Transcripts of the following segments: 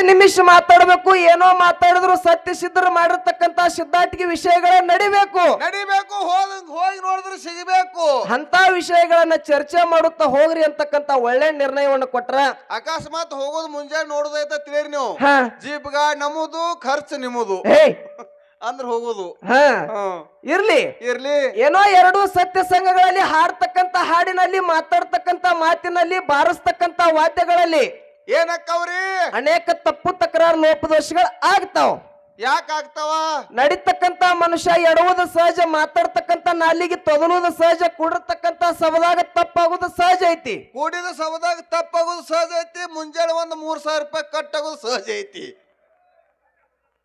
ಐದು ನಿಮಿಷ ಮಾತಾಡಬೇಕು ಏನೋ ಮಾತಾಡಿದ್ರು ಸತ್ಯ ಸಿದ್ಧರು ಮಾಡಿರ್ತಕ್ಕಂತ ಸಿದ್ಧಾಟಿಕೆ ವಿಷಯಗಳ ನಡಿಬೇಕು. ನಡಿಬೇಕು ಹೋಗಿ ಹೋಗಿ ನೋಡಿದ್ರೆ ಸಿಗಬೇಕು. ಅಂತ ವಿಷಯಗಳನ್ನ ಚರ್ಚೆ ಮಾಡುತ್ತಾ ಹೋಗ್ರಿ ಅಂತಕ್ಕಂತ ಒಳ್ಳೆ ನಿರ್ಣಯವನ್ನು ಕೊಟ್ರ ಅಕಸ್ಮಾತ್ ಹೋಗೋದು ಮುಂಜಾನೆ ನೋಡುದೈತ ತಿಳಿರಿ ನೀವು. ಹಾ. ಜೀಪ್ ಗಾಡಿ ನಮ್ಮದು ಖರ್ಚು ನಿಮ್ಮದು. ಹೇ. ಅಂದ್ರ ಹೋಗೋದು. ಹಾ. ಇರ್ಲಿ. ಇರ್ಲಿ. ಏನೋ ಎರಡು ಸತ್ಯ ಸಂಘಗಳಲ್ಲಿ ಹಾಡ್ತಕ್ಕಂತ ಹಾಡಿನಲ್ಲಿ ಮಾತಾಡ್ತಕ್ಕಂತ ಮಾತಿನಲ್ಲಿ ಬಾರಿಸ್ತಕ್ಕಂತ ವಾದ್ಯಗಳಲ್ಲಿ ಏನಕ್ಕವ್ರಿ? ಅನೇಕ ತಪ್ಪು ತಕರಾರು ಲೋಪದೋಷಗಳು ಆಗ್ತಾವ. ಯಾಕಾಗ್ತಾವ? ನಡೀತಕ್ಕಂತ ಮನುಷ್ಯ ಎಡುವುದು ಸಹಜ ಮಾತಾಡ್ತಕ್ಕಂತ ನಾಲಿಗೆ ತೊದಲುವುದು ಸಹಜ ಕೂಡಿರ್ತಕ್ಕಂತ ಸವದಾಗ ತಪ್ಪಾಗುದು ಸಹಜ ಐತಿ. ಕೂಡಿದ ಸವದಾಗ ತಪ್ಪಾಗುದು ಸಹಜ ಐತಿ ಮುಂಜಾನೆ ಒಂದು ಮೂರ್ ಸಾವಿರ ರೂಪಾಯಿ ಕಟ್ಟಾಗೋದು ಸಹಜ ಐತಿ.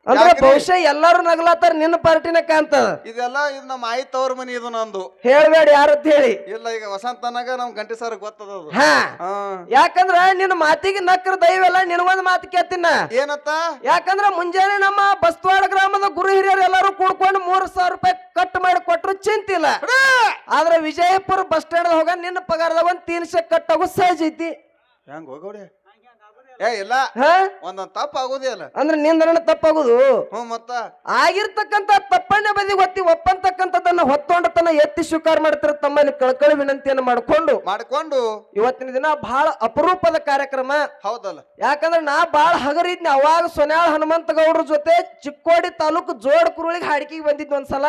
ಅಂದ್ರೆ? ಬಹುಶಃ ಎಲ್ಲಾರು ನಗಲಾತಾರ ನಿನ್ನ ಪಾರ್ಟಿನ ಕಾಣ್ತದ ಇದೆಲ್ಲ ಇದು ನಮ್ಮ ಆಯಿ ತವ್ರ ಮನಿ ಇದು ನಂದು. ಹೇಳ್ಬೇಡಿ ಯಾರತ್ ಹೇಳಿ. ಇಲ್ಲ ಈಗ ವಸಂತನಾಗ ನಮ್ ಗಂಟಿ ಸರ್ ಗೊತ್ತದ ಅದು. ಹಾ. ಹಾ. ಯಾಕಂದ್ರ ನಿನ್ನ ಮಾತಿಗೆ ನಕ್ರ ದೈವೆಲ್ಲ ನಿನ್ ಒಂದ್ ಮಾತು ಕೇಳ್ತೀನ. ಏನತ್ತ? ಯಾಕಂದ್ರ ಮುಂಜಾನೆ ನಮ್ಮ ಬಸ್ತವಾಡ ಗ್ರಾಮದ ಗುರು ಹಿರಿಯರು ಎಲ್ಲಾರು ಕೂಡ್ಕೊಂಡು ಮೂರ್ ಸಾವಿರ ರೂಪಾಯಿ ಕಟ್ ಮಾಡಿ ಕೊಟ್ರು ಚಿಂತಿಲ್ಲ ಆದ್ರೆ ವಿಜಯಪುರ ಬಸ್ ಸ್ಟ್ಯಾಂಡ್ ಹೋಗ ನಿನ್ನ ಪಗಾರದಾಗ ಒಂದ್ ತೀನ್ಶೆ ಕಟ್ ಆಗೋ ಸಹಜ ಐತಿ. ಹೆಂಗ್ ಹೋಗೋಡಿ ಏ ಇಲ್ಲ. ಹಾ? ಒಂದೊಂದ್ ತಪ್ಪ ಆಗೋದೇ ಅಲ್ಲ ಅಂದ್ರೆ ನಿಂದ ತಪ್ಪಾಗುದು ಹ್ಞೂ ಮತ್ತ? ಆಗಿರ್ತಕ್ಕಂತ ತಪ್ಪಣ್ಣ ಬದಿ ಒತ್ತಿ ಒಪ್ಪಂತಕ್ಕಂಥದ್ದನ್ನ ಹೊತ್ತೊಂಡ ತನ್ನ ಎತ್ತಿ ಸ್ವೀಕಾರ ಮಾಡ್ತಾರ ತಮ್ಮಲ್ಲಿ ಕಳ್ಕಳಿ ವಿನಂತಿಯನ್ನು ಮಾಡ್ಕೊಂಡು ಮಾಡ್ಕೊಂಡು? ಇವತ್ತಿನ ದಿನ ಬಹಳ ಅಪರೂಪದ ಕಾರ್ಯಕ್ರಮ. ಹೌದಲ್ಲ. ಯಾಕಂದ್ರೆ ನಾ ಬಾಳ ಹಗರಿದ್ನಿ ಅವಾಗ ಸೊನ್ಯಾಳ ಹನುಮಂತ ಗೌಡ್ರ ಜೊತೆ ಚಿಕ್ಕೋಡಿ ತಾಲೂಕು ಜೋಡ್ ಕುರುಳಿಗೆ ಹಾಡಿಕೆಗೆ ಬಂದಿದ್ ಒಂದ್ಸಲ.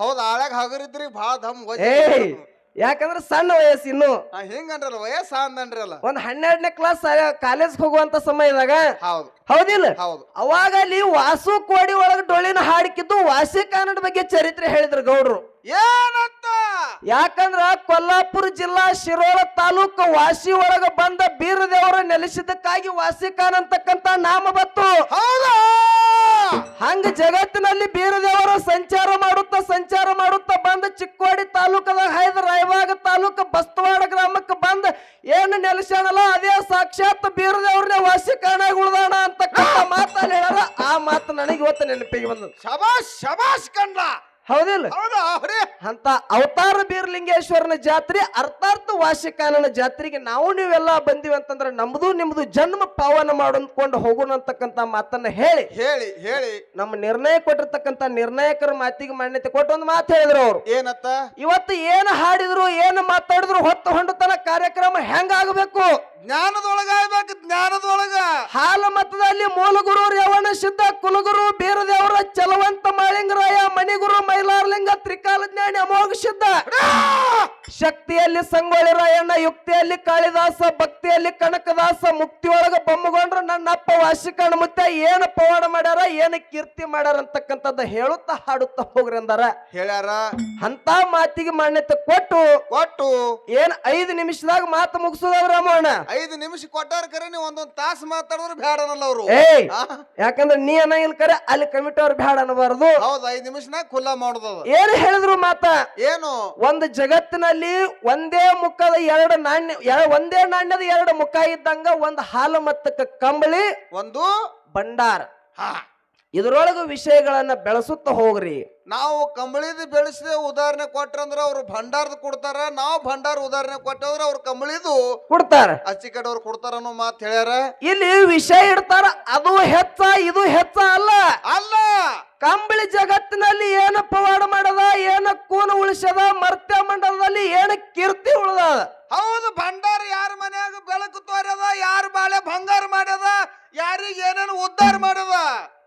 ಹೌದ್ ಆಳ್ಯಾಗ ಹಗರಿದ್ರಿ ಭಾಳ ದಮ್ ಏಯ್ ಯಾಕಂದ್ರೆ ಸಣ್ಣ ವಯಸ್ಸು ಇನ್ನು. ಹೆಂಗಂದ್ರಲ್ಲ ವಯಸ್ಸ ಅಂದನ್ರಲ್ಲ ಒಂದ್ ಹನ್ನೆರಡನೇ ಕ್ಲಾಸ್ ಕಾಲೇಜ್ ಹೋಗುವಂತ ಸಮಯದಾಗ ಹೌದು. ಹೌದಿಲ್ಲ? ಹೌದು. ಅವಾಗ ಅಲ್ಲಿ ವಾಸು ಕೋಡಿ ಒಳಗ ಡೊಳ್ಳಿನ ಹಾಡಿಕಿದ್ದು ವಾಸಿ ಕನ್ನಡ ಬಗ್ಗೆ ಚರಿತ್ರೆ ಹೇಳಿದ್ರು ಗೌಡ್ರು. ಏನಂತ ಯಾಕಂದ್ರ ಕೊಲ್ಲಾಪುರ ಜಿಲ್ಲಾ ಶಿರೋಳ ತಾಲೂಕು ವಾಸಿ ಒಳಗ ಬಂದ ಬೀರದೇವರ ನೆಲೆಸಿದ್ದಕ್ಕಾಗಿ ವಾಸಿ ಖಾನ್ ಅಂತಕ್ಕಂತ ನಾಮ ಬತ್ತು. ಹೌದಾ. ಹಂಗ ಜಗತ್ತಿನಲ್ಲಿ ಬೀರದೇವರು ಸಂಚಾರ ಮಾಡುತ್ತಾ ಸಂಚಾರ ಮಾಡುತ್ತಾ ಬಂದ ಚಿಕ್ಕೋಡಿ ತಾಲೂಕದ ಹೈದ ರಾಯಬಾಗ ತಾಲೂಕು ಬಸ್ತವಾಡ ಗ್ರಾಮಕ್ಕೆ ಬಂದ ಏನು ನೆಲೆಸ್ಯಾನಲ್ಲ, ಅದೇ ಸಾಕ್ಷಾತ್ ಬೀರದೇವ್ರನ್ನ ವಾಸಿ ಕಾಣಾಗಿ ಉಳ್ದಾಣ ಮಾತು ಮಾತಲ್ಲಿ ಹೇಳಲ್ಲ ಆ ಮಾತು ನನಗೆ ಇವತ್ತು ನೆನಪಿಗೆ ಬಂದದ್ದು. ಶಬಾಷ್ ಶಬಾಷ್ ಕಂಡ ಹೌದಿಲ್ಲ? ಹೌದಾ ಅಂತ ಅವತಾರ ಬೀರಲಿಂಗೇಶ್ವರನ ಜಾತ್ರೆ ಅರ್ಥಾರ್ಥ ವಾಸಿಕಾನನ ಜಾತ್ರೆಗೆ ನಾವು ನೀವೆಲ್ಲ ಬಂದಿವಿ ಅಂತಂದ್ರೆ ನಮ್ದು ನಿಮ್ದು ಜನ್ಮ ಪಾವನ ಮಾಡಿಕೊಂಡು ಹೋಗೋಣ ಅಂತಕ್ಕಂತ ಮಾತನ್ನ ಹೇಳಿ. ಹೇಳಿ ಹೇಳಿ. ನಮ್ಮ ನಿರ್ಣಯ ಕೊಟ್ಟಿರ್ತಕ್ಕಂತ ನಿರ್ಣಾಯಕರ ಮಾತಿಗೆ ಮಾನ್ಯತೆ ಕೊಟ್ಟು ಒಂದು ಮಾತು ಹೇಳಿದ್ರು ಅವರು. ಏನತ್ತ? ಇವತ್ತು ಏನು ಹಾಡಿದ್ರು ಏನು ಮಾತಾಡಿದ್ರು ಹೊತ್ತು ಹೊಂಡತನ ಕಾರ್ಯಕ್ರಮ ಹೆಂಗಾಗಬೇಕು? ಜ್ಞಾನದೊಳಗಾಗ್ಬೇಕು ಜ್ಞಾನದೊಳಗ. ಹಾಲ ಮತದಲ್ಲಿ ಮೂಲಗುರು ರೇವಣ ಸಿದ್ಧ ಕುಲಗುರು ಬೀರದೇವರ ಚಲವಂತ ಮಾಳಿಂಗರಾಯ ಮಣಿಗುರು ಮೈಲಾರಲಿಂಗ ತ್ರಿಕಾಲಜ್ಞಾನಿ ಅಮೋಘ ಸಿದ್ಧ ಶಕ್ತಿಯಲ್ಲಿ ಸಂಗೊಳ್ಳಿ ರಾಯಣ್ಣ ಯುಕ್ತಿಯಲ್ಲಿ ಕಾಳಿದಾಸ ಭಕ್ತಿಯಲ್ಲಿ ಕನಕದಾಸ ಮುಕ್ತಿಯೊಳಗ ಬೊಮ್ಮಗೊಂಡ್ರ ನನ್ನ ಅಪ್ಪ ವಾಸಿಕಣ್ಣ ಮುತ್ತ ಏನು ಪವಾಡ ಮಾಡ್ಯಾರ ಏನು ಕೀರ್ತಿ ಮಾಡ್ಯಾರ ಅಂತಕ್ಕಂಥದ್ದು ಹೇಳುತ್ತಾ ಹಾಡುತ್ತಾ ಹೋಗ್ರಿ ಅಂದಾರ. ಹೇಳ್ಯಾರ? ಅಂತ ಮಾತಿಗೆ ಮಾನ್ಯತೆ ಕೊಟ್ಟು ಕೊಟ್ಟು. ಏನ್ ಐದು ನಿಮಿಷದಾಗ ಮಾತು ಮುಗಿಸೋದವ್ರ ರಾಮಣ್ಣ ಐದು ನಿಮಿಷ ಕೊಟ್ಟಾರ ಕರೆ ನೀವು ಒಂದೊಂದು ತಾಸು ಮಾತಾಡಿದ್ರು ಬೇಡನಲ್ಲ ಅವರು. ಏಯ್ ಯಾಕಂದ್ರೆ ನೀ ಅನ್ನ ಇಲ್ ಕರೆ ಅಲ್ಲಿ ಕಮಿಟಿ ಅವ್ರು ಬ್ಯಾಡ ಅನ್ನಬಾರ್ದು ಹೌದು ಐದು ನಿಮಿಷನಾಗ ಖುಲ್ಲಾ ಮಾಡುದದ. ಏನು ಹೇಳಿದ್ರು ಮಾತ? ಏನು? ಒಂದು ಜಗತ್ತಿನಲ್ಲಿ ಒಂದೇ ಮುಖದ ಎರಡು ನಾಣ್ಯ ಎರ- ಒಂದೇ ನಾಣ್ಯದ ಎರಡು ಮುಖ ಇದ್ದಂಗ ಒಂದು ಹಾಲು ಮತ್ತಕ್ಕ ಕಂಬಳಿ ಒಂದು ಭಂಡಾರ. ಹಾ. ಇದ್ರೊಳಗ ವಿಷಯಗಳನ್ನ ಬೆಳೆಸುತ್ತ ಹೋಗ್ರಿ. ನಾವು ಕಂಬಳಿದ ಬೆಳೆಸಿದ ಉದಾಹರಣೆ ಕೊಟ್ರಂದ್ರ ಅವ್ರು ಭಂಡಾರದ ಕೊಡ್ತಾರ ನಾವು ಭಂಡಾರ ಉದಾಹರಣೆ ಕೊಟ್ಟಂದ್ರ ಅವ್ರು ಕಂಬಳಿದು ಕೊಡ್ತಾರ. ಅಚ್ಚಿ ಕಡೆ ಅವ್ರು ಕೊಡ್ತಾರ ಅನ್ನೋ ಮಾತು ಹೇಳ್ಯಾರ. ಇಲ್ಲಿ ವಿಷಯ ಇಡ್ತಾರ ಅದು ಹೆಚ್ಚ ಇದು ಹೆಚ್ಚ ಅಲ್ಲ. ಅಲ್ಲ. ಕಂಬಳಿ ಜಗತ್ತಿನಲ್ಲಿ ಏನ ಪವಾಡ ಮಾಡದ ಏನ ಕೂನ ಉಳಿಸದ ಮರ್ತ್ಯ ಮಂಡಲದಲ್ಲಿ ಏನು ಕೀರ್ತಿ ಉಳ್ದ? ಹೌದು ಭಂಡಾರ ಯಾರ ಮನ್ಯಾಗ ಬೆಳಕು ತೋರದ ಯಾರ ಬಾಳೆ ಬಂಗಾರ ಮಾಡ್ಯದ ಯಾರಿಗೆ ಏನೇನು ಉದ್ಧಾರ ಮಾಡ್ಯದ?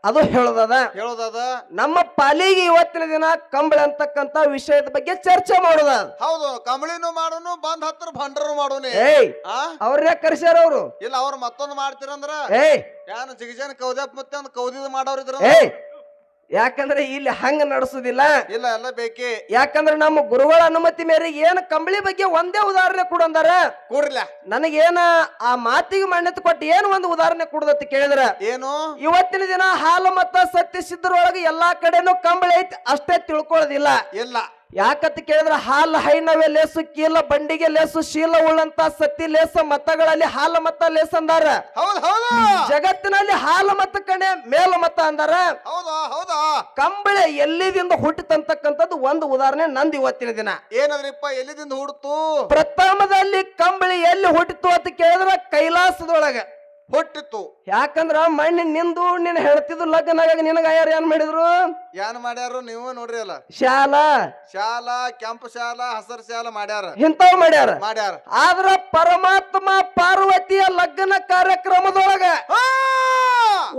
ಅದು ಹೇಳೋದದ? ಹೇಳೋದದ? ನಮ್ಮ ಪಾಲಿಗೆ ಇವತ್ತಿನ ದಿನ ಕಂಬಳಿ ಅಂತಕ್ಕಂತ ವಿಷಯದ ಬಗ್ಗೆ ಚರ್ಚೆ ಮಾಡುದ. ಹೌದು ಕಂಬಳಿನು ಮಾಡೋನು ಬಂದ್ ಹತ್ರ ಭಂಡರು ಮಾಡೋನು. ಏಯ್ ಆ? ಅವ್ರೇ ಕರ್ಸ್ಯಾರ ಅವ್ರು? ಇಲ್ಲ ಅವ್ರು ಮತ್ತೊಂದು ಮಾಡ್ತೀರಂದ್ರ? ಏಯ್. ಯಾನು ಜಿಗಜನ ಕೌದಪ್ಪ ಮತ್ತೆ ಒಂದು ಕೌದಿದ ಮಾಡೋರ್ ಇದ್ರ ಏಯ್ ಯಾಕಂದ್ರೆ ಇಲ್ಲಿ ಹಂಗ ನಡೆಸುದಿಲ್ಲ. ಇಲ್ಲ ಎಲ್ಲ ಬೇಕೇ. ಯಾಕಂದ್ರೆ ನಮ್ಮ ಗುರುಗಳ ಅನುಮತಿ ಮೇರೆಗೆ ಏನು ಕಂಬಳಿ ಬಗ್ಗೆ ಒಂದೇ ಉದಾಹರಣೆ ಕೊಡಂದಾರ ನನಗೆ ನನಗೇನ ಆ ಮಾತಿಗೆ ಮಾನ್ಯತೆ ಕೊಟ್ಟು ಏನು ಒಂದು ಉದಾಹರಣೆ ಕೊಡದತ್ತ ಕೇಳಿದ್ರ ಏನು? ಇವತ್ತಿನ ದಿನ ಹಾಲು ಮತ್ತ ಸತ್ಯ ಸಿದ್ಧರೊಳಗೆ ಎಲ್ಲಾ ಕಡೆನೂ ಕಂಬಳಿ ಐತಿ ಅಷ್ಟೇ ತಿಳ್ಕೊಳ್ಳೋದಿಲ್ಲ. ಇಲ್ಲ. ಯಾಕಂತ ಕೇಳಿದ್ರೆ ಹಾಲು ಹೈನವೇ ಲೇಸು ಕೀಲ ಬಂಡಿಗೆ ಲೇಸು ಶೀಲ ಉಳ್ಳಂತ ಸತಿ ಲೇಸ ಮತಗಳಲ್ಲಿ ಹಾಲು ಮತ ಲೇಸ್ ಅಂದಾರ. ಜಗತ್ತಿನಲ್ಲಿ ಹಾಲು ಮತ ಕಣೆ ಮೇಲು ಮತ ಅಂದಾರ. ಕಂಬಳಿ ಎಲ್ಲಿದಿಂದ ಹುಟ್ಟಿತಂತಕ್ಕಂಥದ್ದು ಒಂದು ಉದಾಹರಣೆ ನಂದು ಇವತ್ತಿನ ದಿನ. ಏನದ್ರಿಪ್ಪ ಎಲ್ಲಿದಿಂದ ಹುಡ್ತು? ಪ್ರಥಮದಲ್ಲಿ ಕಂಬಳಿ ಎಲ್ಲಿ ಹುಟ್ಟಿತು ಅಂತ ಕೇಳಿದ್ರೆ ಕೈಲಾಸದೊಳಗ. ಹುಟ್ಟಿತ್ತು ಯಾಕಂದ್ರ ಮಣ್ಣಿ ನಿಂದು ನಿನ್ನ ಹೆಣ್ತಿದ್ದು ಲಗ್ನ ಆಗಾಗ ನಿನಗ ಯಾರು ಏನ್ ಮಾಡಿದ್ರು? ಏನ್ ಮಾಡ್ಯಾರು ನೀವು ನೋಡ್ರಿ ಅಲ್ಲ. ಶಾಲಾ. ಶಾಲಾ ಕೆಂಪು ಶಾಲಾ ಹಸರ್ ಶಾಲ ಮಾಡ್ಯಾರ. ಇಂಥವ್ ಮಾಡ್ಯಾರ. ಮಾಡ್ಯಾರ. ಆದ್ರ ಪರಮಾತ್ಮ ಪಾರ್ವತಿಯ ಲಗ್ನ ಕಾರ್ಯಕ್ರಮದೊಳಗ!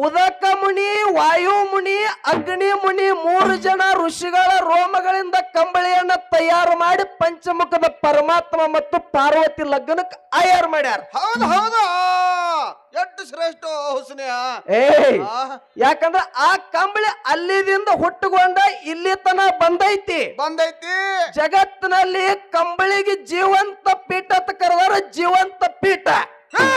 ಉದಕ ಮುನಿ ವಾಯು ಮುನಿ ಅಗ್ನಿ ಮುನಿ ಮೂರು ಜನ ಋಷಿಗಳ ರೋಮಗಳಿಂದ ಕಂಬಳಿಯನ್ನ ತಯಾರು ಮಾಡಿ ಪಂಚಮುಖದ ಪರಮಾತ್ಮ ಮತ್ತು ಪಾರ್ವತಿ ಲಗ್ನಕ್ಕೆ ಆಯಾರು ಮಾಡ್ಯಾರ. ಹೌದು ಹೌದು. ಎಷ್ಟು ಶ್ರೇಷ್ಠ ಹುಸ್ನೇಹ ಆ, ಯಾಕಂದ್ರ ಆ ಕಂಬಳಿ ಅಲ್ಲಿದಿಂದ ಹುಟ್ಟುಕೊಂಡ ಇಲ್ಲಿ ತನ ಬಂದೈತಿ. ಬಂದೈತಿ. ಜಗತ್ತಿನಲ್ಲಿ ಕಂಬಳಿಗೆ ಜೀವಂತ ಪೀಠ ಅಂತ ಕರೆದಾರ ಜೀವಂತ ಪೀಠ. ಹಾ!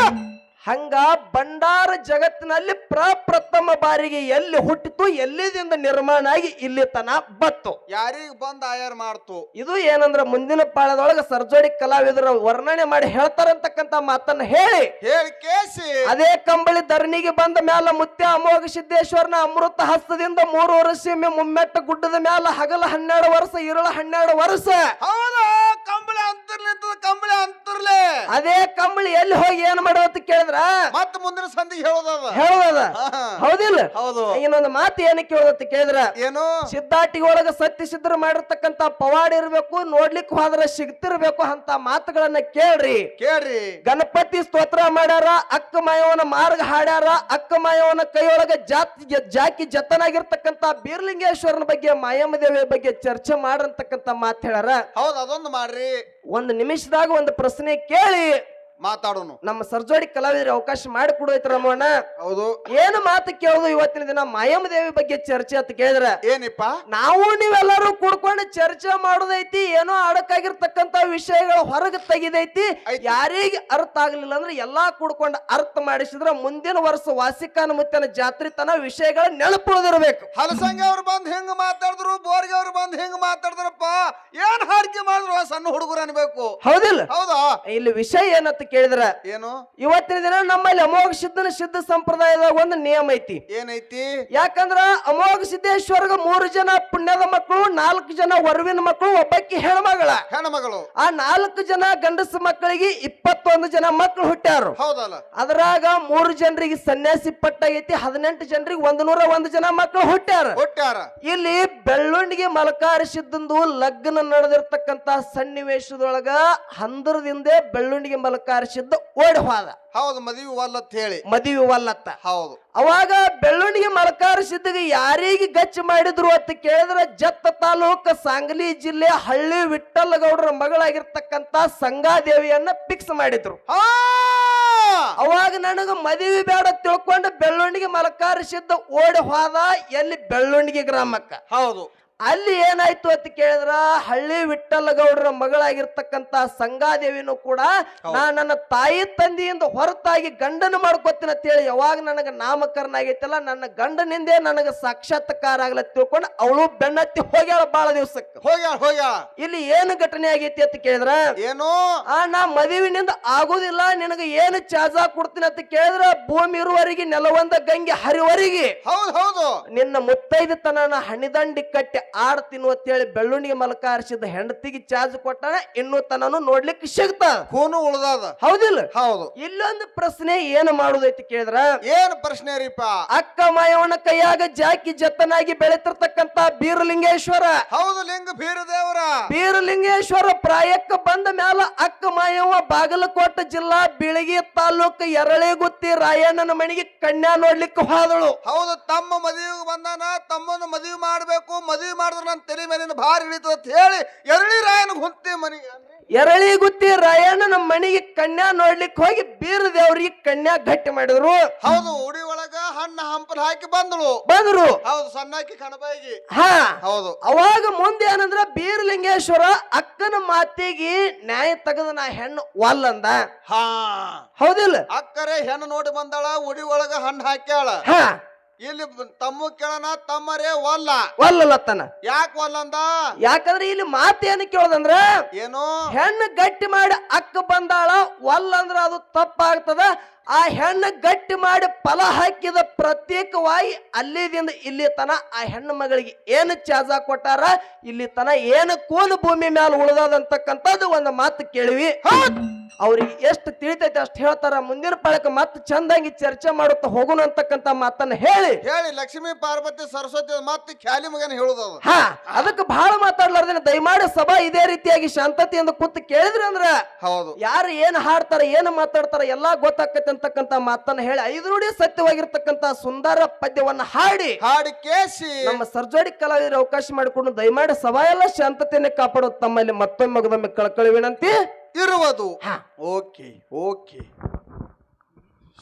ಹಂಗ ಭಂಡಾರ ಜಗತ್ತಿನಲ್ಲಿ ಪ್ರಪ್ರಥಮ ಬಾರಿಗೆ ಎಲ್ಲಿ ಹುಟ್ಟಿತು ಎಲ್ಲಿದಿಂದ ನಿರ್ಮಾಣ ಆಗಿ ಇಲ್ಲಿ ತನ ಬತ್ತು ಯಾರಿಗ ಬಂದ ಆಯಾರ್ ಮಾಡ್ತು? ಇದು ಏನಂದ್ರ ಮುಂದಿನ ಪಾಳದೊಳಗ ಸರ್ಜೋಡಿ ಕಲಾವಿದರ ವರ್ಣನೆ ಮಾಡಿ ಹೇಳ್ತಾರಂತಕ್ಕಂತ ಮಾತನ್ನ ಹೇಳಿ. ಹೇಳಿ ಕೇಸಿ. ಅದೇ ಕಂಬಳಿ ಧರಣಿಗೆ ಬಂದ ಮ್ಯಾಲ ಮುತ್ಯ ಅಮೋಘ ಸಿದ್ದೇಶ್ವರನ ಅಮೃತ ಹಸ್ತದಿಂದ ಮೂರು ವರ್ಷ ಮುಮ್ಮೆಟ್ಟ ಗುಡ್ಡದ ಮ್ಯಾಲ ಹಗಲ ಹನ್ನೆರಡು ವರ್ಷ ಇರಳ ಹನ್ನೆರಡು ವರ್ಷ. ಹೌದು. ಕಂಬಳಿ ಅಂತರ್ಲಿ ಕಂಬಳಿ ಅಂತರ್ಲೆ. ಅದೇ ಕಂಬಳಿ ಎಲ್ಲಿ ಹೋಗಿ ಏನ್ ಮಾಡೋದು ಕೇಳಿದ್ರ? ಮತ್ತ ಮುಂದಿನ ಸಂದಿಗೆ ಹೇಳೋದದ? ಹೇಳೋದ. ಹೌದಿಲ್ಲ? ಹೌದು. ಇನ್ನೊಂದು ಮಾತು ಏನಕ್ಕೆ ಕೇಳೋದತ್ತ ಕೇಳಿದ್ರ? ಏನು? ಸಿದ್ಧಾಟಿಗೆ ಒಳಗ ಸತ್ಯ ಸಿದ್ಧರ ಮಾಡಿರ್ತಕ್ಕಂತ ಪವಾಡ ಇರ್ಬೇಕು ನೋಡ್ಲಿಕ್ಕೆ ಹೋದ್ರ ಸಿಗ್ತಿರ್ಬೇಕು ಅಂತ ಮಾತುಗಳನ್ನ ಕೇಳ್ರಿ. ಕೇಳ್ರಿ. ಗಣಪತಿ ಸ್ತೋತ್ರ ಮಾಡ್ಯಾರ ಅಕ್ಕ ಮಾಯವನ ಮಾರ್ಗ ಹಾಡ್ಯಾರ ಅಕ್ಕ ಮಾಯವನ ಕೈಯೊಳಗ ಜಾತಿ ಜಾಕಿ ಜತನಾಗಿರ್ತಕ್ಕಂತ ಬೀರ್ಲಿಂಗೇಶ್ವರನ ಬಗ್ಗೆ ಮಾಯಮ್ಮ ದೇವಿಯ ಬಗ್ಗೆ ಚರ್ಚೆ ಮಾಡ್ರಂತಕ್ಕಂತ ಮಾತು ಹೇಳ್ಯಾರ. ಹೌದು ಅದೊಂದು ಮಾಡ್ರಿ. ಒಂದು ನಿಮಿಷದಾಗ ಒಂದು ಪ್ರಶ್ನೆ ಕೇಳಿ ಮಾತಾಡೋನು. ನಮ್ಮ ಸರ್ಜೋಡಿ ಕಲಾವಿದರಿಗೆ ಅವಕಾಶ ಮಾಡಿ ಮಾಡಿಕೊಡೋಯ್ತು ರಮಣ್ಣ ಹೌದು. ಏನು ಮಾತು ಕೇಳೋದು ಇವತ್ತಿನ ದಿನ ಮಾಯಮ್ಮ ದೇವಿ ಬಗ್ಗೆ ಚರ್ಚೆ ಅಂತ ಕೇಳಿದ್ರ ಏನಿಪ್ಪ? ನಾವು ನೀವೆಲ್ಲರೂ ಕೂಡ್ಕೊಂಡು ಚರ್ಚೆ ಮಾಡೋದೈತಿ ಏನೋ ಅಡಕಾಗಿರ್ತಕ್ಕಂತ ವಿಷಯಗಳು ಹೊರಗೆ ತೆಗಿದೈತಿ. ಯಾರಿಗೆ ಅರ್ಥ ಆಗ್ಲಿಲ್ಲ ಅಂದ್ರೆ ಎಲ್ಲಾ ಕೂಡ್ಕೊಂಡು ಅರ್ಥ ಮಾಡಿಸಿದ್ರ ಮುಂದಿನ ವರ್ಷ ವಾಸಿಕಾನ ಮುತ್ತನ ಜಾತ್ರೆ ತನ ವಿಷಯಗಳ ನೆನಪುಳಿದಿರ್ಬೇಕು ಹಲಸಂಗಿ ಅವ್ರು ಬಂದ್ ಹೆಂಗ್ ಮಾತಾಡಿದ್ರು ಬೋರ್ಗೆ ಅವ್ರು ಬಂದ್ ಹೆಂಗ್ ಮಾತಾಡಿದ್ರಪ್ಪ? ಏನ್ ಹಾಡಿಕೆ ಮಾಡಿದ್ರು ಸಣ್ಣ ಹುಡುಗರು ಅನ್ಬೇಕು? ಹೌದಿಲ್ಲ. ಹೌದಾ? ಇಲ್ಲಿ ವಿಷಯ ಏನಂತ ಕೇಳಿದ್ರ? ಏನು? ಇವತ್ತಿನ ದಿನ ನಮ್ಮಲ್ಲಿ ಅಮೋಘ ಸಿದ್ಧನ ಸಿದ್ಧ ಸಂಪ್ರದಾಯದ ಒಂದು ನಿಯಮ ಐತಿ. ಏನೈತಿ? ಯಾಕಂದ್ರ ಅಮೋಘ ಸಿದ್ದೇಶ್ವರ್ಗ ಮೂರು ಜನ ಪುಣ್ಯದ ಮಕ್ಕಳು ನಾಲ್ಕು ಜನ ವರವಿನ ಮಕ್ಕಳು ಒಬ್ಬಕ್ಕಿ ಹೆಣ್ಮಗಳ. ಹೆಣ್ಮಗಳು. ಆ ನಾಲ್ಕು ಜನ ಗಂಡಸ ಮಕ್ಕಳಿಗೆ ಇಪ್ಪತ್ತೊಂದು ಜನ ಮಕ್ಕಳು ಹುಟ್ಟ್ಯಾರು. ಹೌದಲ್ಲ. ಅದ್ರಾಗ ಮೂರು ಜನರಿಗೆ ಸನ್ಯಾಸಿ ಪಟ್ಟಾಗೈತಿ ಹದಿನೆಂಟು ಜನರಿಗೆ ಒಂದು ನೂರ ಒಂದು ಜನ ಮಕ್ಕಳು ಹುಟ್ಟ್ಯಾರ. ಹುಟ್ಟ್ಯಾರ. ಇಲ್ಲಿ ಬೆಳ್ಳುಂಡಿಗೆ ಮಲಕಾರಿಸಿದ್ದಂದು ಲಗ್ನ ನಡೆದಿರ್ತಕ್ಕಂತ ಸನ್ನಿವೇಶದೊಳಗ ಹಂದರದಿಂದ ಬೆಳ್ಳುಂಡಿಗೆ ಮಲಕಾರಿಸಿದ್ದ ಓಡಿ ಹೋದ. ಹೌದು ಮದುವೆ ವಲ್ಲತ್ ಹೇಳಿ. ಮದುವೆ ವಲ್ಲತ್ತ ಹೌದು. ಅವಾಗ ಬೆಳ್ಳುಣಿಗೆ ಮಲಕಾರಿಸಿದ್ದಾಗ ಯಾರಿಗೆ ಗಚ್ಚ ಮಾಡಿದ್ರು ಅಂತ ಕೇಳಿದ್ರೆ ಜತ್ತ ತಾಲೂಕ ಸಾಂಗ್ಲಿ ಜಿಲ್ಲೆ ಹಳ್ಳಿ ವಿಠಲಗೌಡರ ಮಗಳಾಗಿರ್ತಕ್ಕಂತ ಸಂಗಾದೇವಿಯನ್ನ ಫಿಕ್ಸ್ ಮಾಡಿದ್ರು. ಅವಾಗ ನನಗ ಮದುವೆ ಬೇಡ ತಿಳ್ಕೊಂಡು ಬೆಳ್ಳುಣಿಗೆ ಮಲಕಾರಿಸಿದ್ದ ಓಡಿ ಹೋದ ಎಲ್ಲಿ ಬೆಳ್ಳುಣಿಗೆ ಗ್ರಾಮಕ್ಕ. ಹೌದು. ಅಲ್ಲಿ ಏನಾಯ್ತು ಅಂತ ಕೇಳಿದ್ರ ಹಳ್ಳಿ ವಿಠ್ಠಲ ಗೌಡರ ಮಗಳಾಗಿರ್ತಕ್ಕಂತ ಸಂಗಾದೇವಿನೂ ಕೂಡ ನಾ ನನ್ನ ತಾಯಿ ತಂದೆಯಿಂದ ಹೊರತಾಗಿ ಗಂಡನ ಮಾಡ್ಕೋತೀನಿ ಅಂತ ಹೇಳಿ ಯಾವಾಗ ನನಗ ನಾಮಕರಣ ಆಗೈತಲ್ಲ ನನ್ನ ಗಂಡನಿಂದೇ ನನಗ ಸಾಕ್ಷಾತ್ಕಾರ ಆಗ್ಲ ತಿಳ್ಕೊಂಡು ಅವಳು ಬೆನ್ನತ್ತಿ ಹೋಗ್ಯಾಳ ಬಾಳ ದಿವ್ಸಕ್ಕೆ. ಹೋಗ್ಯಾಳ ಹೋಗ್ಯಾಳ. ಇಲ್ಲಿ ಏನು ಘಟನೆ ಆಗೈತಿ ಅಂತ ಕೇಳಿದ್ರ? ಏನು? ಆ ನಾ ಮದುವಿನಿಂದ ಆಗುದಿಲ್ಲ ನಿನಗ ಏನು ಚಾಜಾ ಕೊಡ್ತೀನಿ ಅಂತ ಕೇಳಿದ್ರ ಭೂಮಿ ಇರುವವರಿಗೆ ನೆಲವೊಂದ ಗಂಗೆ ಹರಿವರಿಗೆ ಹೌದು ಹೌದು. ನಿನ್ನ ಮುತ್ತೈದತನ ಹಣಿದಂಡಿ ಕಟ್ಟಿ ಆಡ್ತೀನಿ ಅಂತೇಳಿ ಬೆಳ್ಳುಂಡಿಗೆ ಮಲಕ ಹರಿಸಿದ ಹೆಂಡತಿಗೆ ಚಾರ್ಜ್ ಕೊಟ್ಟಾನ ಇನ್ನೂ ತನನು ನೋಡ್ಲಿಕ್ಕೆ ಸಿಗ್ತ ಕೂನು ಉಳ್ದದ. ಹೌದಿಲ್ಲ? ಹೌದು. ಇಲ್ಲೊಂದು ಪ್ರಶ್ನೆ ಏನು ಮಾಡುದೈತಿ ಕೇಳಿದ್ರ? ಏನ್ ಪ್ರಶ್ನೆ ರೀಪ ಅಕ್ಕ ಮಾಯವನ ಕೈಯಾಗ ಜಾಕಿ ಜತನಾಗಿ ಬೆಳೆತಿರ್ತಕ್ಕಂತ ಬೀರಲಿಂಗೇಶ್ವರ. ಹೌದು ಲಿಂಗ ಬೀರ ದೇವರ ಬೀರಲಿಂಗೇಶ್ವರ ಪ್ರಾಯಕ್ಕ ಬಂದ ಮ್ಯಾಲ ಅಕ್ಕ ಮಾಯವ ಬಾಗಲಕೋಟೆ ಜಿಲ್ಲಾ ಬಿಳಗಿ ತಾಲೂಕು ಎರಳೆಗುತ್ತಿ ರಾಯಣ್ಣನ ಮನೆಗೆ ಕನ್ಯಾ ನೋಡ್ಲಿಕ್ಕೆ ಹೋದಳು. ಹೌದು ತಮ್ಮ ಮದುವೆ ಬಂದಾನ ತಮ್ಮನ ಮದುವೆ ಮಾಡ್ಬೇಕು ಮದುವೆ ಮಾಡಿದ್ರೆ ನನ್ನ ತಲೆ ಮೇಲಿನ ಭಾರ ಇಳಿತದ ಅಂತ ಹೇಳಿ ಎರಳಿ ರಾಯನ ಗುತ್ತಿ ಮನೆ ಎರಳಿ ಗುತ್ತಿ ರಾಯಣ್ಣ ನಮ್ಮ ಮನೆಗೆ ಕನ್ಯಾ ನೋಡ್ಲಿಕ್ಕೆ ಹೋಗಿ ಬೀರ ದೇವ್ರಿಗೆ ಕನ್ಯಾ ಗಟ್ಟಿ ಮಾಡಿದ್ರು. ಹೌದು ಉಡಿ ಒಳಗ ಹಣ್ಣ ಹಂಪಲ್ ಹಾಕಿ ಬಂದಳು ಬಂದ್ರು. ಹೌದು ಸಣ್ಣಾಕಿ ಕಣಬಾಯಿಗೆ ಹಾ. ಹೌದು. ಅವಾಗ ಮುಂದೆ ಏನಂದ್ರ ಬೀರಲಿಂಗೇಶ್ವರ ಅಕ್ಕನ ಮಾತಿಗೆ ನ್ಯಾಯ ತೆಗೆದ ನಾ ಹೆಣ್ಣು ವಲ್ಲಂದ ಹಾ. ಹೌದಿಲ್ಲ? ಅಕ್ಕರೆ ಹೆಣ್ಣು ನೋಡಿ ಬಂದಾಳ ಉಡಿ ಒಳಗ ಹಣ್ಣು ಹಾಕ್ಯಾಳ. ಹಾ. ಇಲ್ಲಿ ತಮ್ಮ ಕೇಳನ ತಮ್ಮರೇ ಒಲ್ಲ. ಒಲ್ಲಲತ್ತನ. ಯಾಕೆ ಒಲ್ಲಂದ? ಯಾಕಂದ್ರೆ ಇಲ್ಲಿ ಮಾತೇನು ಕೇಳದಂದ್ರ ಏನು? ಹೆಣ್ಣು ಗಟ್ಟಿ ಮಾಡಿ ಅಕ್ಕ ಬಂದಾಳ ಒಲ್ಲಂದ್ರ ಅದು ತಪ್ಪಾಗ್ತದ. ಆ ಹೆಣ್ಣು ಗಟ್ಟಿ ಮಾಡಿ ಫಲ ಹಾಕಿದ ಪ್ರತ್ಯೇಕವಾಗಿ ಅಲ್ಲಿದಿಂದ ಇಲ್ಲಿ ತನ ಆ ಹೆಣ್ಣು ಮಗಳಿಗೆ ಏನು ಚಾಜ ಕೊಟ್ಟಾರ ಇಲ್ಲಿ ತನ ಏನು ಕೋಲು ಭೂಮಿ ಮ್ಯಾಲ ಉಳ್ದದಂತಕ್ಕಂಥದ್ದು ಒಂದು ಮಾತು ಕೇಳಿವಿ. ಹೌದ್. ಅವ್ರಿಗೆ ಎಷ್ಟು ತಿಳಿತೈತೆ ಅಷ್ಟು ಹೇಳ್ತಾರ. ಮುಂದಿನ ಪಾಳಕ್ಕೆ ಮತ್ತೆ ಚಂದಾಗಿ ಚರ್ಚೆ ಮಾಡುತ್ತಾ ಹೋಗೋಣ ಅಂತಕ್ಕಂತ ಮಾತನ್ನ ಹೇಳಿ. ಹೇಳಿ ಲಕ್ಷ್ಮೀ ಪಾರ್ವತಿ ಸರಸ್ವತಿ ಮತ್ತೆ ಖ್ಯಾಲಿ ಮಗನ ಹೇಳುದದ ಹಾ ಅದಕ್ಕೆ ಬಹಳ ಮಾತಾಡ್ಲಾರ್ದೇನೆ ದಯಮಾಡಿ ಸಭಾ ಇದೇ ರೀತಿಯಾಗಿ ಶಾಂತತೆಯಿಂದ ಕೂತು ಕೇಳಿದ್ರಿ ಅಂದ್ರ ಹೌದು. ಯಾರು ಏನ್ ಹಾಡ್ತಾರ ಏನ್ ಮಾತಾಡ್ತಾರ ಎಲ್ಲಾ ಗೊತ್ತಾಕತಿ ಅಂತಕ್ಕಂತ ಮಾತನ್ನ ಹೇಳಿ ಐದು ನುಡಿ ಸತ್ಯವಾಗಿರ್ತಕ್ಕಂತ ಸುಂದರ ಪದ್ಯವನ್ನ ಹಾಡಿ. ಹಾಡಿ ಕೇಸಿ. ನಮ್ಮ ಸರ್ಜೋಡಿ ಕಲಾವಿದರ ಅವಕಾಶ ಮಾಡಿಕೊಂಡು ದಯಮಾಡಿ ಸಭಾ ಎಲ್ಲ ಶಾಂತತೆಯನ್ನು ಕಾಪಾಡೋದು ತಮ್ಮಲ್ಲಿ ಮತ್ತೊಮ್ಮೆ ಮಗದೊಮ್ಮೆ ಕಳ್ಕೊಳ್ಳಿ ವಿನಂತಿ. ಇರುವುದು ಹಾ ಓಕೆ ಓಕೆ